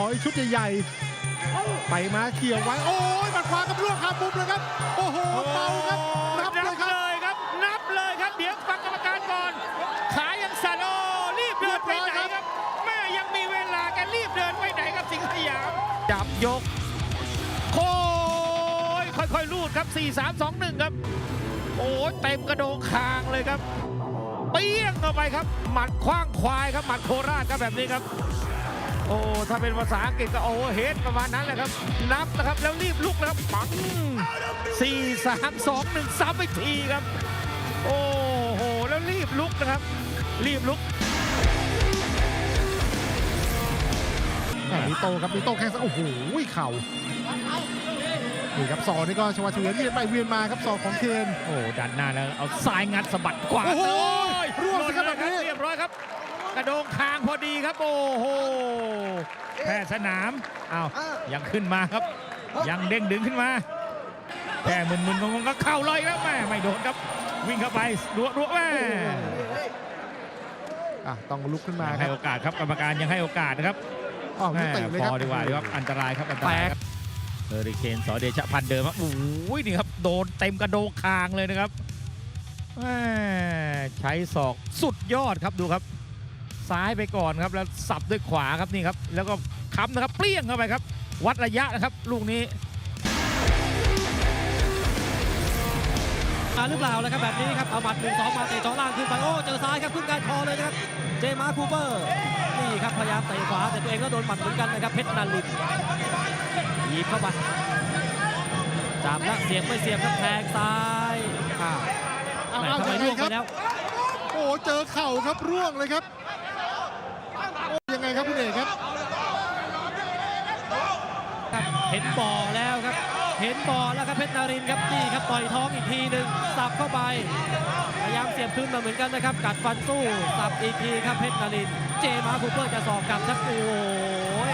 ออีกชุดใหญ่ๆไปมาเกี่ยวไว้ โอ้ยหมัดขวากับล่วงคามุมเลยครับ โอ้โหเบาครับนับเลยครับเลยครับ นับเลยครับเดี๋ยวฟังกรรมการก่อน ขายังสั่นโอ้รีบเดินไปไหนครับแม่ยังมีเวลาแกรีบเดินไปไหนครับสิงห์สยามจับยกโค้ยค่อยๆลูดครับ 4 3 2 1 ครับ โอ้ยเต็มกระโดงคางเลยครับเปี้ยงเข้าไปครับ หมัดคว้างควายครับ หมัดโคราชครับแบบนี้ครับ โอ้ ถ้าเป็นภาษาอังกฤษก็โอเวอร์เฮดประมาณนั้นแหละครับ นับนะครับแล้วรีบลุกนะครับปัง4 3 2 1ซ้ำอีกทีครับ โอ้โห แล้วรีบลุกนะครับ รีบลุกแหมมีโตครับมีโตแข้งซ้ายโอ้โหเข่านี่ครับศอกนี่ก็ชวาเฉวียนเวียนไปเวียนมาครับศอกของเคนโอ้ดันหน้าแล้วเอาซ้ายงัดสะบัดขวาโอ้โหโอ้ยร่วงสิครับหล่นเลยแบบนี้เรียบร้อยครับ กระโดงคางพอดีครับ โอ้โหแพทย์สนามอ้าวยังขึ้นมาครับ ยังเด้งดึงขึ้นมาแค่มึนๆงงๆก็เข้าลอยแล้วแม่ไม่โดนครับ วิ่งเข้าไปรัวรัวๆแม่อะต้องลุกขึ้นมายังคให้รับโอกาสครับกรรมการยังให้โอกาสนะครับอ๋อไม่เตะเลยพครับอดีกว่าดีครับอันตรายครับอันตรายครับเฮอริเคนสอเดชะพันธ์เดิมครับโอ้ยนี่ครับโดนเต็มกระโดงคางเลยนะครับแม่ใช้ศอกสุดยอดครับดูครับ ซ้ายไปก่อนครับแล้วสับด้วยขวาครับนี่ครับ แล้วก็ค้ำนะครับเปรี้ยงเข้าไปครับ วัดระยะนะครับ ลูกนี้มาหรือเปล่าแล้วครับแบบนี้ครับเอาหมัดหนึ่งสองมาเตะเจ่อล่างขึ้นไปโอ้เจอซ้ายครับขึ้นการคอเลยนะครับเจมาร์คูเปอร์นี่ครับพยายามเตะขวาแต่ตัวเองก็โดนหมัดเหมือนกันนะครับเพชรนันลินหยิบเข้าไปจับแล้วเสียบไม่เสียบครับแทงซ้ายอ้าวเอาแหม่เอาทำไมยังไงล่วงคไปรับแล้วโอ้เจอเข่าครับร่วงเลยครับโอ้ยังไงครับคุณเอกครับ ครั บ่อแล้วครับ เห็นบ่อแล้วครับเพชรนารินครับนี่ครับต่อยท้องอีกทีหนึ่งสับเข้าไป พยายามเสียบคืนมาเหมือนกันนะครับ กัดฟันสู้สับอีกทีครับเพชรนาริน เจมาคูเปอร์จะสอกกลับครับโอ้ย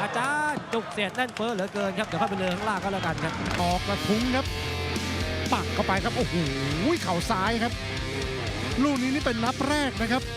อาจารย์จุกเสียดแน่นเฟ้อเหลือเกินครับเดี๋ยวเข้าไปเลยข้างล่างก็แล้วกันครับออกกระทุ้งครับปักเข้าไปครับโอ้โหเข่าซ้ายครับ ลูกนี้นี่เป็นนับแรกนะครับ